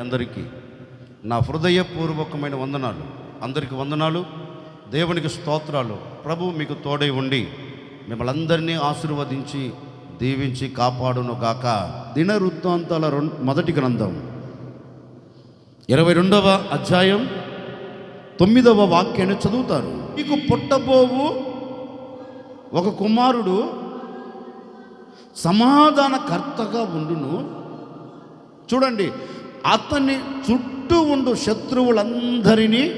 అందరికీ నా హృదయపూర్వకమైన వందనాలు. అందరికి వందనాలు. దేవునికి స్తోత్రాలు. ప్రభు మీకు తోడై ఉండి మిమ్మల్ని అందరినీ ఆశీర్వదించి దీవించి కాపాడును గాక దిన వృత్తాంతాల మొదటి గ్రంథం. ఇరవై రెండవ అధ్యాయం తొమ్మిదవ వాక్యాన్ని చదువుతారు. మీకు పుట్టబోవు ఒక కుమారుడు సమాధానకర్తగా ఉండును. చూడండి అతని చుట్టూ ఉండు శత్రువులందరినీ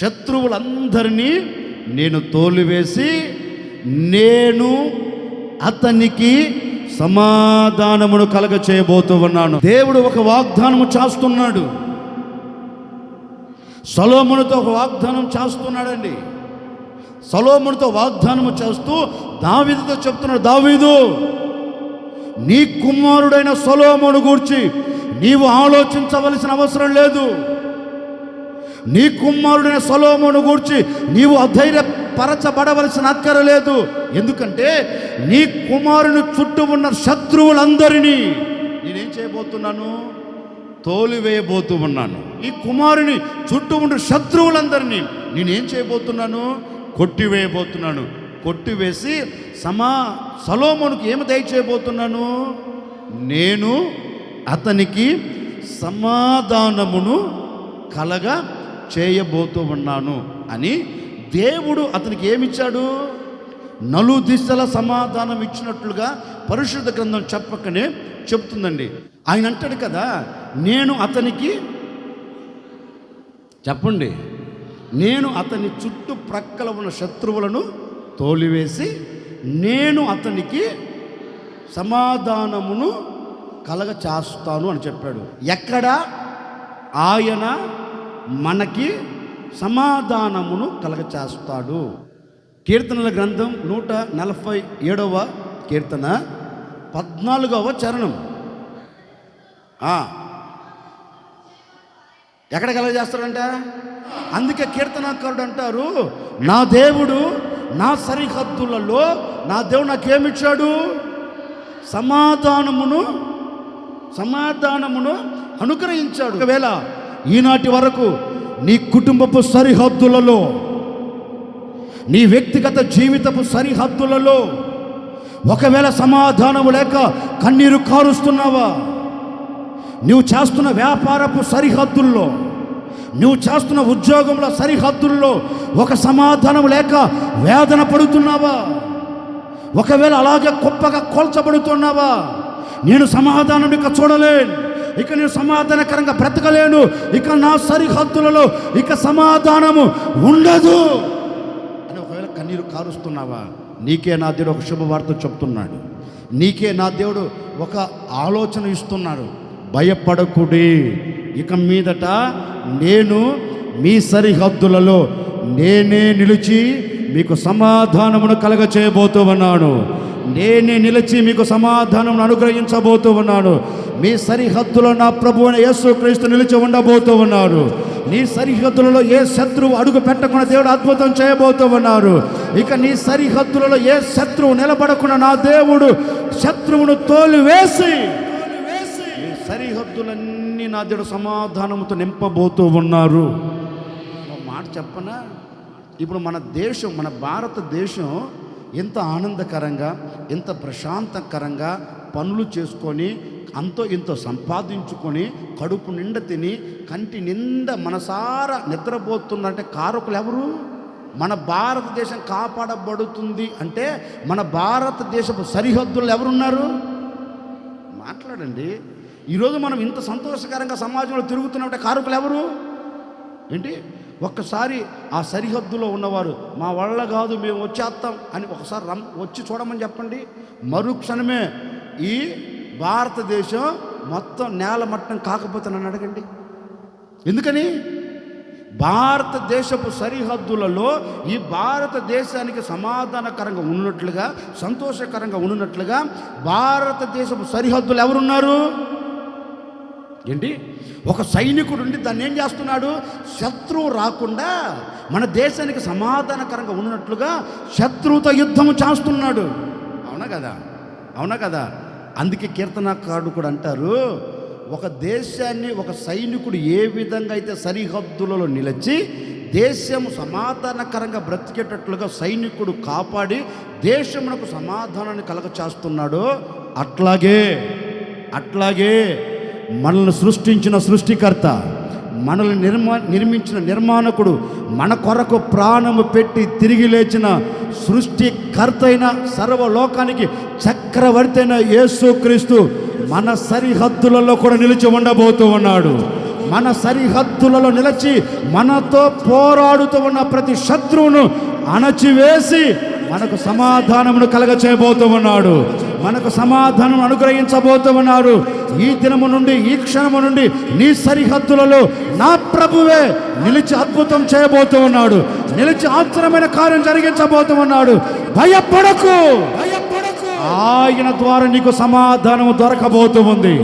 శత్రువులందరినీ నేను తోలివేసి నేను అతనికి సమాధానమును కలగ చేయబోతూ ఉన్నాను దేవుడు ఒక వాగ్దానము చేస్తున్నాడు. సలోమునితో ఒక వాగ్దానం చేస్తున్నాడండి. సలోమునితో వాగ్దానము చేస్తూ దావీదుతో చెప్తున్నాడు దావీదు నీ కుమారుడైన సొలోమును గూర్చి నీవు ఆలోచించవలసిన అవసరం లేదు. నీ కుమారుడైన సొలోమును గూర్చి నీవు అధైర్యపరచబడవలసిన అక్కర లేదు. ఎందుకంటే నీ కుమారుని చుట్టూ ఉన్న శత్రువులందరినీ నేనేం చేయబోతున్నాను? తోలివేయబోతూ ఉన్నాను. ఈ కుమారుని చుట్టూ ఉన్న శత్రువులందరినీ నేనేం చేయబోతున్నాను? కొట్టివేయబోతున్నాను. కొట్టివేసి సమా సలోమునికి ఏమి దయచేయబోతున్నాను నేను అతనికి సమాధానమును కలగ చేయబోతూ ఉన్నాను అని దేవుడు అతనికి ఏమిచ్చాడు? నలు దిశల సమాధానం ఇచ్చినట్లుగా పరిశుద్ధ గ్రంథం చెప్పకనే చెప్తుందండి. ఆయన అంటాడు కదా నేను అతనికి చెప్పండి నేను అతని చుట్టుప్రక్కల ఉన్న శత్రువులను తోలివేసి నేను అతనికి సమాధానమును కలగ చేస్తాను అని చెప్పాడు. ఎక్కడ? ఆయన మనకి సమాధానమును కలగ చేస్తాడు కీర్తనల గ్రంథం నూట నలభై ఏడవ కీర్తన పద్నాలుగవ చరణం. ఎక్కడ కలగజేస్తాడంట? అందుకే కీర్తనాకారుడు అంటారు నా దేవుడు నా సరిహద్దులలో నా దేవుడు నాకేమిచ్చాడు? సమాధానమును సమాధానమును అనుగ్రహించాడు. ఒకవేళ ఈనాటి వరకు నీ కుటుంబపు సరిహద్దులలో నీ వ్యక్తిగత జీవితపు సరిహద్దులలో ఒకవేళ సమాధానము లేక కన్నీరు కారుస్తున్నావా? నువ్వు చేస్తున్న వ్యాపారపు సరిహద్దుల్లో నువ్వు చేస్తున్న ఉద్యోగంలో సరిహద్దుల్లో ఒక సమాధానం లేక వేదన పడుతున్నావా? ఒకవేళ అలాగే గొప్పగా కోల్చబడుతున్నావా? నేను సమాధానం ఇక చూడలేను. ఇక నేను సమాధానకరంగా బ్రతకలేను. ఇక నా సరిహద్దులలో ఇక సమాధానము ఉండదు. అని ఒకవేళ కన్నీరు కారుస్తున్నావా? నీకే నా దేవుడు ఒక శుభవార్త చెప్తున్నాడు. నీకే నా దేవుడు ఒక ఆలోచన ఇస్తున్నాడు. భయపడకుడి. ఇక మీదట నేను మీ సరిహద్దులలో నేనే నిలిచి మీకు సమాధానమును కలగ చేయబోతూ ఉన్నాను. నేనే నిలిచి మీకు సమాధానం అనుగ్రహించబోతూ ఉన్నాను. మీ సరిహద్దులో నా ప్రభు అయిన యేసుక్రీస్తు నిలిచి ఉండబోతూ ఉన్నారు నీ సరిహద్దులలో ఏ శత్రువు అడుగు పెట్టకుండా దేవుడు అద్భుతం చేయబోతూ ఉన్నారు ఇక నీ సరిహద్దులలో ఏ శత్రువు నిలబడకుండా నా దేవుడు శత్రువును తోలివేసి నీ సరిహద్దులన్నీ నా దేవుడు సమాధానంతో నింపబోతూ ఉన్నారు. మాట చెప్పనా? ఇప్పుడు మన దేశం మన భారతదేశం ఎంత ఆనందకరంగా ఇంత ప్రశాంతకరంగా పనులు చేసుకొని అంతో ఇంతో సంపాదించుకొని కడుపు నిండా తిని కంటి నిండా మనసారా నిద్రపోతున్నంటే కారకులు ఎవరు? మన భారతదేశం కాపాడబడుతుంది అంటే మన భారతదేశపు సరిహద్దులు ఎవరున్నారు? మాట్లాడండి. ఈరోజు మనం ఇంత సంతోషకరంగా సమాజంలో తిరుగుతున్నట్టే కారకులు ఎవరు? ఏంటి? ఒక్కసారి ఆ సరిహద్దులో ఉన్నవారు మా వల్ల కాదు మేము వచ్చేస్తాం అని ఒకసారి రమ్ వచ్చి చూడమని చెప్పండి. మరుక్షణమే ఈ భారతదేశం మొత్తం నేల మట్టం కాకపోతే నన్ను అడగండి. ఎందుకని? భారతదేశపు సరిహద్దులలో ఈ భారతదేశానికి సమాధానకరంగా ఉన్నట్లుగా సంతోషకరంగా ఉన్నట్లుగా భారతదేశపు సరిహద్దులు ఎవరున్నారు? ఏంటి? ఒక సైనికుడు ఉండి దాన్ని ఏం చేస్తున్నాడు? శత్రువు రాకుండా మన దేశానికి సమాధానకరంగా ఉన్నట్లుగా శత్రువుతో యుద్ధం చేస్తున్నాడు. అవునా కదా? అవునా కదా? అందుకే కీర్తనకారుడు కూడా అంటారు ఒక దేశాన్ని ఒక సైనికుడు ఏ విధంగా అయితే సరిహద్దులలో నిలిచి దేశము సమాధానకరంగా బ్రతికేటట్లుగా సైనికుడు కాపాడి దేశమునకు సమాధానాన్ని కలగ చేస్తున్నాడో అట్లాగే అట్లాగే మనల్ని సృష్టించిన సృష్టికర్త మనల్ని నిర్మా నిర్మించిన నిర్మాణకుడు మన కొరకు ప్రాణము పెట్టి తిరిగి లేచిన సృష్టికర్త అయిన సర్వలోకానికి చక్రవర్తి అయిన యేసుక్రీస్తు మన సరిహద్దులలో కూడా నిలిచి ఉండబోతూ ఉన్నాడు. మన సరిహద్దులలో నిలిచి మనతో పోరాడుతూ ఉన్న ప్రతి శత్రువును అణచివేసి మనకు సమాధానమును కలగ చేయబోతూ ఉన్నాడు. మనకు సమాధానం అనుగ్రహించబోతూ ఉన్నారు ఈ దినము నుండి ఈ క్షణము నుండి నీ సరిహద్దులలో నా ప్రభువే నిలిచి అద్భుతం చేయబోతూ ఉన్నాడు నిలిచి ఆశ్చర్యమైన కార్యం జరిగించబోతూ ఉన్నాడు భయపడకు! భయపడకు ఆయన ద్వారా నీకు సమాధానము దొరకబోతూ ఉంది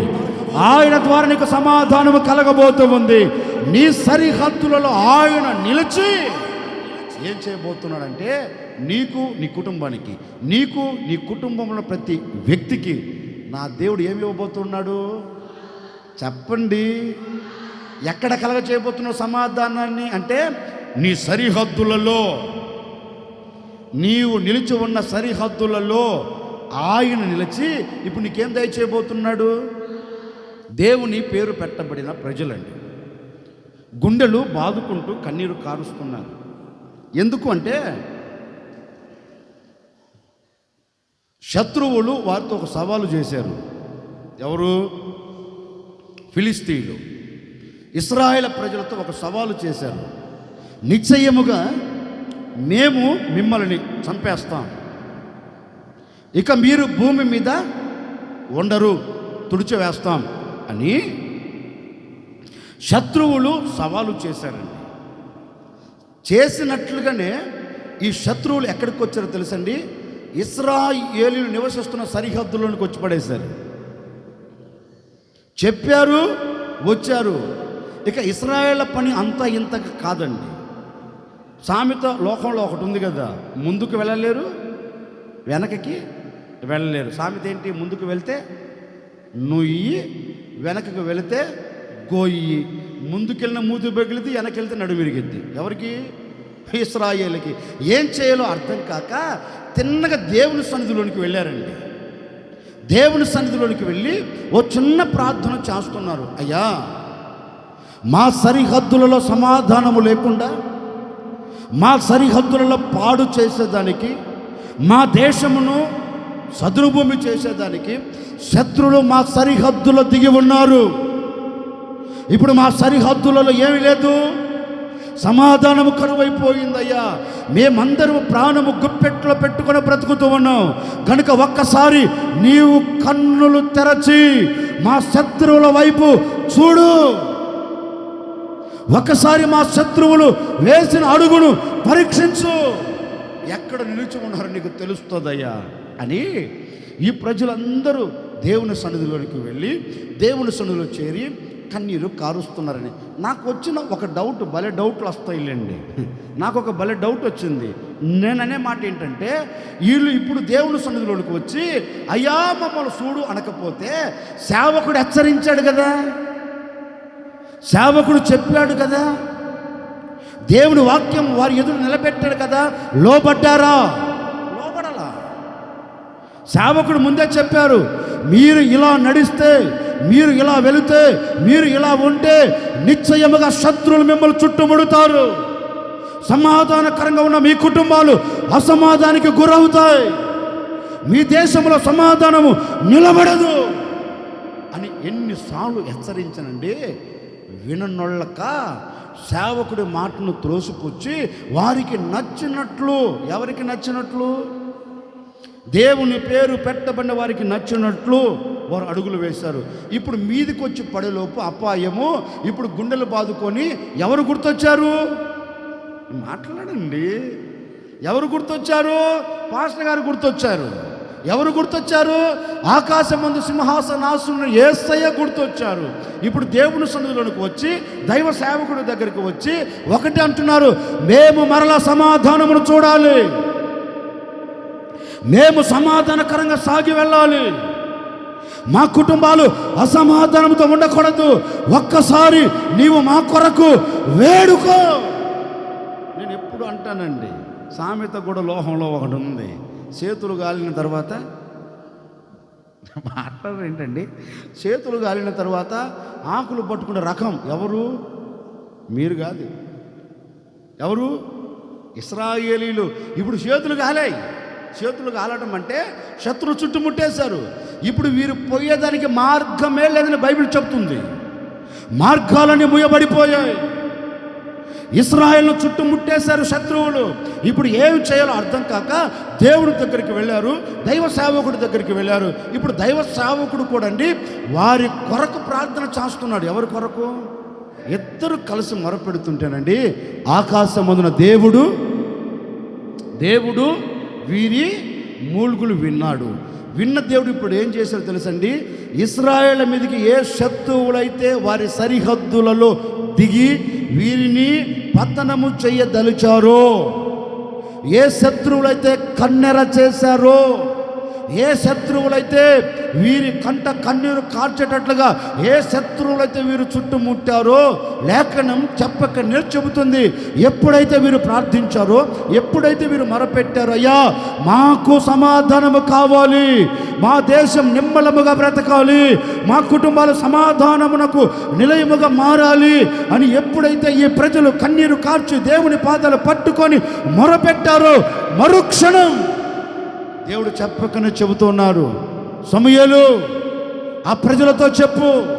ఆయన ద్వారా నీకు సమాధానము కలగబోతూ ఉంది నీ సరిహద్దులలో ఆయన నిలిచి ఏం చేయబోతున్నాడంటే నీకు నీ కుటుంబానికి నీకు నీ కుటుంబంలో ప్రతి వ్యక్తికి నా దేవుడు ఏమి ఇవ్వబోతున్నాడు? చెప్పండి. ఎక్కడ కలగ చేయబోతున్నావు సమాధానాన్ని? అంటే నీ సరిహద్దులలో నీవు నిలిచి ఉన్న సరిహద్దులలో ఆయన నిలిచి ఇప్పుడు నీకేం దయచేయబోతున్నాడు? దేవుని పేరు పెట్టబడిన ప్రజలండి. గుండెలు బాదుకుంటూ కన్నీరు కారుస్తున్నారు. ఎందుకు అంటే శత్రువులు వారితో ఒక సవాలు చేశారు. ఎవరు? ఫిలిస్తీన్లు. ఇస్రాయేల్ ప్రజలతో ఒక సవాలు చేశారు. నిశ్చయముగా మేము మిమ్మల్ని చంపేస్తాం. ఇక మీరు భూమి మీద ఉండరు తుడిచివేస్తాం అని శత్రువులు సవాలు చేశారండి. చేసినట్లుగానే ఈ శత్రువులు ఎక్కడికి వచ్చారో తెలుసండి? ఇస్రాయేలీలు నివసిస్తున్న సరిహద్దులోనికి వచ్చి పడేశారు. చెప్పారు వచ్చారు. ఇక ఇస్రాయేళ్ళ పని అంతా ఇంత కాదండి. సామెత లోకంలో ఒకటి ఉంది కదా ముందుకు వెళ్ళలేరు వెనకకి వెళ్ళలేరు. సామెత ఏంటి? ముందుకు వెళ్తే నుయ్యి వెనకకు వెళితే గోయి ముందుకెళ్ళిన మూతి బగిలిది వెనకెళ్తే నడుమిరిగిద్ది ఎవరికి? ఇస్రాయేల్కి ఏం చేయాలో అర్థం కాక తిన్నగా దేవుని సన్నిధిలోనికి వెళ్ళారండి. దేవుని సన్నిధిలోనికి వెళ్ళి ఓ చిన్న ప్రార్థన చేస్తున్నారు. అయ్యా మా సరిహద్దులలో సమాధానము లేకుండా మా సరిహద్దులలో పాడు చేసేదానికి మా దేశమును సదునుభూమి చేసేదానికి శత్రులు మా సరిహద్దులో దిగి ఉన్నారు. ఇప్పుడు మా సరిహద్దులలో ఏమీ లేదు. సమాధానము కరువైపోయిందయ్యా. మేమందరం ప్రాణము గుప్పెట్లో పెట్టుకొని బ్రతుకుతూ ఉన్నాం. కనుక ఒక్కసారి నీవు కన్నులు తెరచి మా శత్రువుల వైపు చూడు. ఒకసారి మా శత్రువులు వేసిన అడుగును పరీక్షించు. ఎక్కడ నిలిచి ఉన్నారో నీకు తెలుస్తుందయ్యా అని ఈ ప్రజలందరూ దేవుని సన్నిధిలోనికి వెళ్ళి దేవుని సన్నిధిలో చేరి కన్నీరు కారుస్తున్నారని. నాకు వచ్చిన ఒక డౌట్ భలే డౌట్లు వస్తాయిలేండి. నాకు ఒక భలే డౌట్ వచ్చింది. నేను అనే మాట ఏంటంటే వీళ్ళు ఇప్పుడు దేవుని సన్నిధిలోనికి వచ్చి అయ్యా మమ్మల్ని చూడు అనకపోతే సేవకుడు హెచ్చరించాడు కదా. సేవకుడు చెప్పాడు కదా. దేవుని వాక్యం వారి ఎదురు నిలబెట్టాడు కదా. లోబడ్డారా? సేవకుడు ముందే చెప్పారు మీరు ఇలా నడిస్తే మీరు ఇలా వెళితే మీరు ఇలా ఉంటే నిశ్చయముగా శత్రువులు మిమ్మల్ని చుట్టుముడుతారు. సమాధానకరంగా ఉన్న మీ కుటుంబాలు అసమాధానికి గురవుతాయి. మీ దేశంలో సమాధానము నిలబడదు. అని ఎన్నిసార్లు హెచ్చరించనండి. విననొళ్ళక సేవకుడి మాటను త్రోసిపుచ్చి వారికి నచ్చినట్లు ఎవరికి నచ్చినట్లు? దేవుని పేరు పెట్టబడిన వారికి నచ్చినట్లు వారు అడుగులు వేశారు. ఇప్పుడు మీదికి వచ్చి పడేలోపు అపాయము ఇప్పుడు గుండెలు బాదుకొని ఎవరు గుర్తొచ్చారు? మాట్లాడండి. ఎవరు గుర్తొచ్చారు? పాస్టర్ గారు గుర్తొచ్చారు. ఎవరు గుర్తొచ్చారు? ఆకాశం ముందు సింహాసనాసును ఏసయ్య గుర్తొచ్చారు. ఇప్పుడు దేవుని సన్నిధిలోనికి వచ్చి దైవ సేవకుడి దగ్గరికి వచ్చి ఒకటి అంటున్నారు. మేము మరలా సమాధానమును చూడాలి. మేము సమాధానకరంగా సాగి వెళ్ళాలి. మా కుటుంబాలు అసమాధానంతో ఉండకూడదు. ఒక్కసారి నీవు మా కొరకు వేడుకో. నేను ఎప్పుడు అంటానండి సామెత కూడా లోహంలో ఒకటి ఉంది. చేతులు గాలిన తర్వాత మాట్లాడరు ఏంటండి? చేతులు గాలిన తర్వాత ఆకులు పట్టుకునే రకం ఎవరు? మీరు కాదు. ఎవరు? ఇస్రాయేలీలు. ఇప్పుడు చేతులు గాలాయి. చేతులు కాలటం అంటే శత్రువు చుట్టుముట్టేశారు. ఇప్పుడు వీరు పోయేదానికి మార్గమే లేదని బైబిల్ చెప్తుంది. మార్గాలన్నీ ముయబడిపోయాయి. ఇస్రాయల్ను చుట్టుముట్టేశారు శత్రువులు. ఇప్పుడు ఏమి చేయాలో అర్థం కాక దేవుడి దగ్గరికి వెళ్ళారు దైవ సేవకుడి దగ్గరికి వెళ్ళారు. ఇప్పుడు దైవ సేవకుడు కూడా అండి వారి కొరకు ప్రార్థన చేస్తున్నాడు. ఎవరి కొరకు? ఇద్దరు కలిసి మొరపెడుతుంటేనండి ఆకాశమందున దేవుడు దేవుడు వీరి మూలుగులు విన్నాడు. విన్న దేవుడు ఇప్పుడు ఏం చేశాడు తెలుసండి? ఇస్రాయేళ్ళ మీదకి ఏ శత్రువులైతే వారి సరిహద్దులలో దిగి వీరిని పతనము చెయ్యదలిచారో ఏ శత్రువులైతే కన్నెర చేశారో ఏ శత్రువులైతే వీరి కంట కన్నీరు కార్చేటట్లుగా ఏ శత్రువులైతే వీరు చుట్టుముట్టారో లేఖనం చెప్పక చెబుతుంది ఎప్పుడైతే వీరు ప్రార్థించారో ఎప్పుడైతే వీరు మొరపెట్టారో అయ్యా మాకు సమాధానము కావాలి. మా దేశం నిమ్మలముగా బ్రతకాలి. మా కుటుంబాలు సమాధానమునకు నిలయముగా మారాలి అని ఎప్పుడైతే ఈ ప్రజలు కన్నీరు కార్చి దేవుని పాదాలు పట్టుకొని మొరపెట్టారో మరుక్షణం దేవుడు చెప్పకనే చెబుతున్నారు. సమయలు ఆ ప్రజలతో చెప్పు.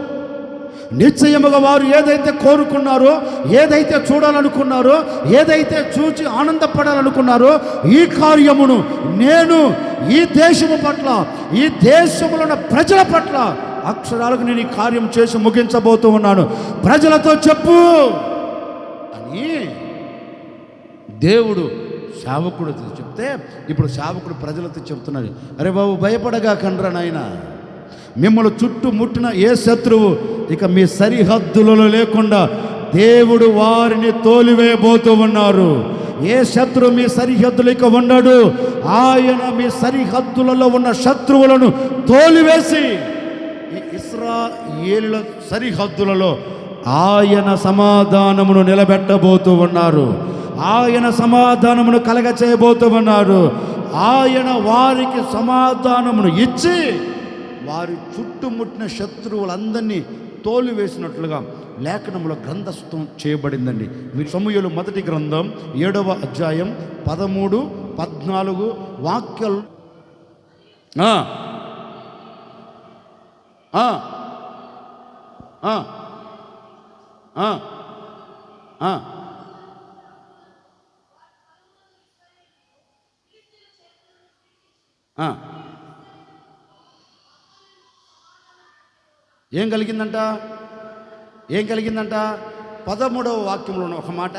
నిశ్చయముగా వారు ఏదైతే కోరుకున్నారో ఏదైతే చూడాలనుకున్నారో ఏదైతే చూచి ఆనందపడాలనుకున్నారో ఈ కార్యమును నేను ఈ దేశము పట్ల ఈ దేశంలో ఉన్న ప్రజల పట్ల అక్షరాలకు నేను ఈ కార్యం చేసి ముగించబోతూ ఉన్నాను. ప్రజలతో చెప్పు. అని దేవుడు సేవకుడు చెప్తే ఇప్పుడు సేవకుడు ప్రజలతో చెప్తున్నారు అరే బాబు భయపడగా కండ్రా నాయన. మిమ్మల్ని చుట్టూ ముట్టిన ఏ శత్రువు ఇక మీ సరిహద్దులలో లేకుండా దేవుడు వారిని తోలివేయబోతూ ఉన్నారు. ఏ శత్రువు మీ సరిహద్దులు ఇక ఉండడు. ఆయన మీ సరిహద్దులలో ఉన్న శత్రువులను తోలివేసి ఈ ఇస్రాయేలుల సరిహద్దులలో ఆయన సమాధానమును నిలబెట్టబోతూ ఉన్నారు. ఆయన సమాధానమును కలగ చేయబోతూ ఉన్నారు ఆయన వారికి సమాధానమును ఇచ్చి వారి చుట్టుముట్టిన శత్రువులందరినీ తోలివేసినట్లుగా లేఖనంలో గ్రంథస్థం చేయబడిందండి. మీ సమూహలు మొదటి గ్రంథం ఏడవ అధ్యాయం పదమూడు పద్నాలుగు వాక్యాలు. ఆ. ఏం కలిగిందంట? ఏం కలిగిందంట? పదమూడవ వాక్యంలో ఉన్న ఒక మాట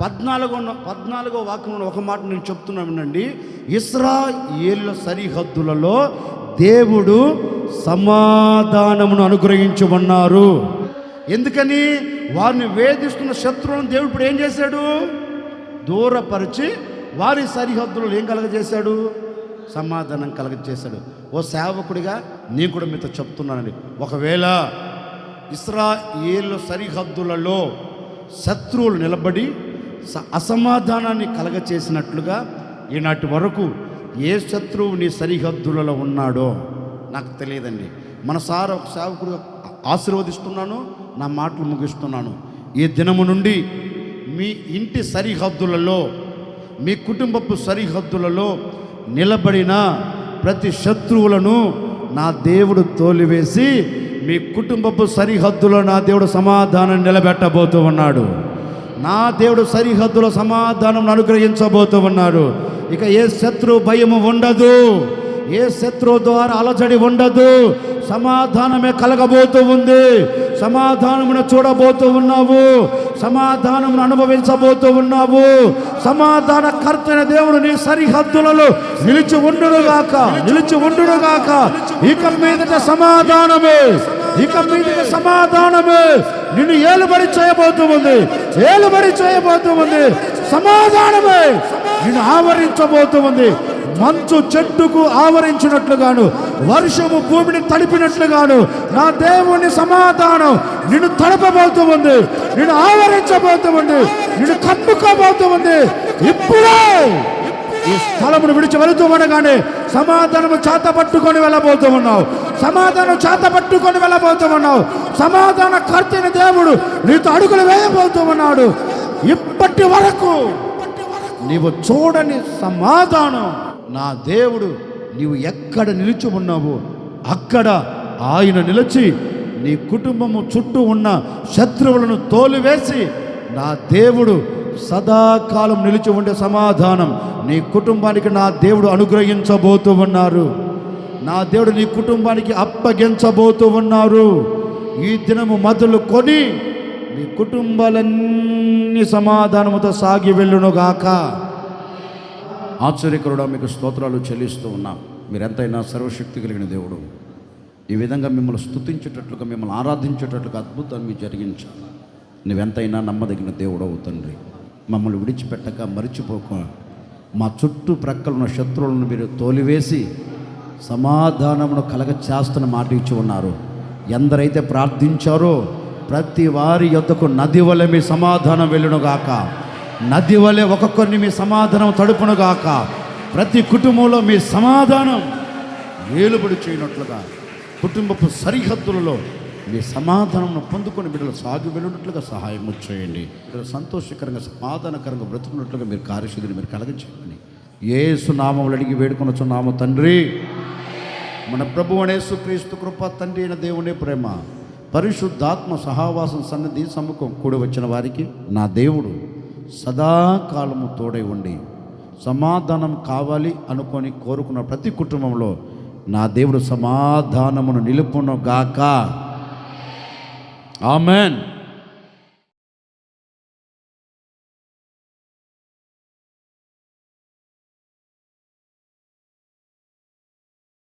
పద్నాలుగో పద్నాలుగో వాక్యంలో ఒక మాట నేను చెప్తున్నానండి ఇస్రాయేళ్ళ సరిహద్దులలో దేవుడు సమాధానమును అనుగ్రహించమన్నారు. ఎందుకని? వారిని వేధిస్తున్న శత్రువులను దేవుడు ఇప్పుడు ఏం చేశాడు? దూరపరిచి వారి సరిహద్దులు ఏం కలగజేశాడు? సమాధానం కలగజేశాడు. ఓ సేవకుడిగా నేను కూడా మీతో చెప్తున్నానండి. ఒకవేళ ఇస్రాయేల్ సరిహద్దులలో శత్రువులు నిలబడి స- అసమాధానాన్ని కలగచేసినట్లుగా ఈనాటి వరకు ఏ శత్రువు నీ సరిహద్దులలో ఉన్నాడో నాకు తెలియదండి. మనసారా ఒక సేవకుడు ఆశీర్వదిస్తున్నాను నా మాటలు ముగిస్తున్నాను. ఈ దినము నుండి మీ ఇంటి సరిహద్దులలో మీ కుటుంబపు సరిహద్దులలో నిలబడిన ప్రతి శత్రువులను నా దేవుడు తోలివేసి మీ కుటుంబపు సరిహద్దులో నా దేవుడు సమాధానం నిలబెట్టబోతూ ఉన్నాడు. నా దేవుడు సరిహద్దులో సమాధానం అనుగ్రహించబోతూ ఉన్నాడు. ఇక ఏ శత్రు భయము ఉండదు. ఏ శత్రువు ద్వారా అలజడి ఉండదు. సమాధానమే కలగబోతూ ఉంది. సమాధానమును చూడబోతూ ఉన్నావు. సమాధానమును అనుభవించబోతూ ఉన్నావు. సమాధాన కర్తైన దేవుడు నీ సరిహద్దులలో నిలిచి ఉండుగాక నిలిచి ఉండుగాక ఇక మీదట సమాధానమే ఇక మీదట సమాధానమే నిన్ను ఏలుబడి చేయబోతూ ఉంది. ఏలుబడి చేయబోతూ ఉంది. సమాధానమే నిన్ను ఆవరించబోతూ ఉంది. మంచు చెట్టుకు ఆవరించినట్లుగాను వర్షము భూమిని తడిపినట్లుగాను నా దేవుని సమాధానం నిన్ను తడపబోతూ ఉంది నిన్ను ఆవరించబోతూ ఉంది నిన్ను కప్పుకోబోతూ ఉంది. ఇప్పుడే ఈ స్థలమును విడిచి వెళుతూ ఉండగానే సమాధానము చేత పట్టుకొని వెళ్ళబోతూ ఉన్నావు. సమాధానం చేత పట్టుకొని వెళ్ళబోతూ ఉన్నావు. సమాధాన కర్తైన దేవుడు నీతో అడుగులు వేయబోతూ ఉన్నాడు. ఇప్పటి వరకు నీవు చూడని సమాధానం నా దేవుడు నీవు ఎక్కడ నిలిచి ఉన్నావో అక్కడ ఆయన నిలిచి నీ కుటుంబము చుట్టూ ఉన్న శత్రువులను తోలివేసి నా దేవుడు సదాకాలం నిలిచి ఉండే సమాధానం. నీ కుటుంబానికి నా దేవుడు అనుగ్రహించబోతూ ఉన్నారు. నా దేవుడు నీ కుటుంబానికి అప్పగించబోతూ ఉన్నారు. ఈ దినము మొదలు కొని మీ కుటుంబాలన్నీ సమాధానముతో సాగి వెళ్ళునుగాక ఆశ్చర్యకరుడా మీకు స్తోత్రాలు చెల్లిస్తూ ఉన్నాం. మీరెంతైనా సర్వశక్తి కలిగిన దేవుడు. ఈ విధంగా మిమ్మల్ని స్థుతించేటట్లుగా మిమ్మల్ని ఆరాధించేటట్లుగా అద్భుతాన్ని మీరు జరిగించాలి. నువ్వెంతైనా నమ్మదగిన దేవుడవు తండ్రి. మమ్మల్ని విడిచిపెట్టక మరిచిపోక మా చుట్టూ ప్రక్కల ఉన్న శత్రువులను మీరు తోలివేసి సమాధానమును కలగ చేస్తున్న మాట ఇచ్చి ఉన్నారు. ఎందరైతే ప్రార్థించారో ప్రతి వారి యొద్దకు నది వలె మీ సమాధానం వెళ్ళునుగాక నది వలె ఒక్కొక్కరిని మీ సమాధానం తడుపునుగాక ప్రతి కుటుంబంలో మీ సమాధానం ఏలుబడి చేయనట్లుగా కుటుంబపు సరిహద్దులలో మీ సమాధానం పొందుకొని బిడ్డలు సాగు వెళ్ళినట్లుగా సహాయం చేయండి. బిడ్డలు సంతోషకరంగా సమాధానకరంగా బ్రతుకున్నట్లుగా మీరు కార్యశుద్ధిని మీరు కలగచేయమని ఏసు నామములు అడిగి వేడుకొనొచ్చున్నాము తండ్రి. మన ప్రభు అనేసు క్రీస్తు కృప తండ్రి అయిన దేవుని ప్రేమ పరిశుద్ధాత్మ సహావాసం సన్నిధి సముఖం కూడి వచ్చిన వారికి నా దేవుడు. సదాకాలము తోడై ఉండి సమాధానం కావాలి అనుకొని కోరుకున్న ప్రతి కుటుంబంలో నా దేవుడు సమాధానమును నిలుపును గాక. ఆమెన్.